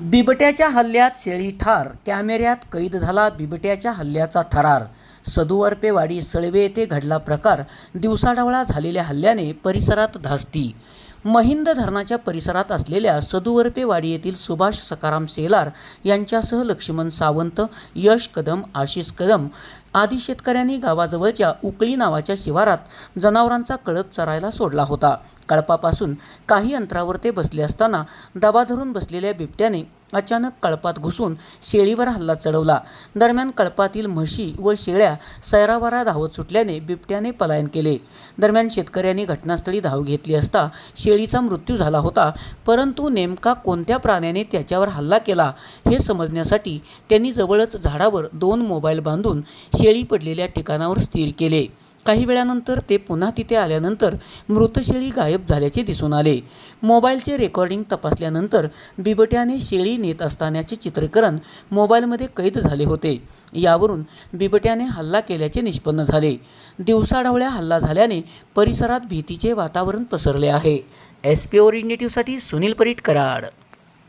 बिबट्याच्या हल्ल्यात शेळी ठार. कॅमेऱ्यात कैद झाला बिबट्याच्या हल्ल्याचा थरार. सदुवर्पेवाडी सळवे येथे घडला प्रकार. दिवसाढवळा झालेल्या हल्ल्याने परिसरात धास्ती. महिंद धरणाच्या परिसरात असलेल्या सदुवर्पेवाडी येथील सुभाष सकाराम सेलार यांच्यासह लक्ष्मण सावंत यश कदम आशिष कदम आदी शेतकऱ्यांनी गावाजवळच्या उकळी नावाच्या शिवारात जनावरांचा कळप चरायला सोडला होता. कळपापासून काही अंतरावर ते बसले असताना दबा धरून बसलेल्या बिबट्याने अचानक कळपात घुसून शेळीवर हल्ला चढवला. दरम्यान कळपातील म्हशी व शेळ्या सैरावारा धावत सुटल्याने बिबट्याने पलायन केले. दरम्यान शेतकऱ्यांनी घटनास्थळी धाव घेतली असता शेळीचा मृत्यू झाला होता परंतु नेमका कोणत्या प्राण्याने त्याच्यावर हल्ला केला हे समजण्यासाठी त्यांनी जवळच झाडावर दोन मोबाईल बांधून शेळी पडलेल्या ठिकाणावर स्थिर केले. काही वेळानंतर ते पुन्हा तिथे आल्यानंतर मृत शेळी गायब झाल्याचे दिसून आले. मोबाईलचे रेकॉर्डिंग तपासल्यानंतर बिबट्याने शेळी नेत असतानाचे चित्रीकरण मोबाईलमध्ये कैद झाले होते. यावरून बिबट्याने हल्ला केल्याचे निष्पन्न झाले. दिवसाढवळ्या हल्ला झाल्याने परिसरात भीतीचे वातावरण पसरले आहे. एस पी ओरिजिनेटिव्हसाठी सुनील परीट कराड.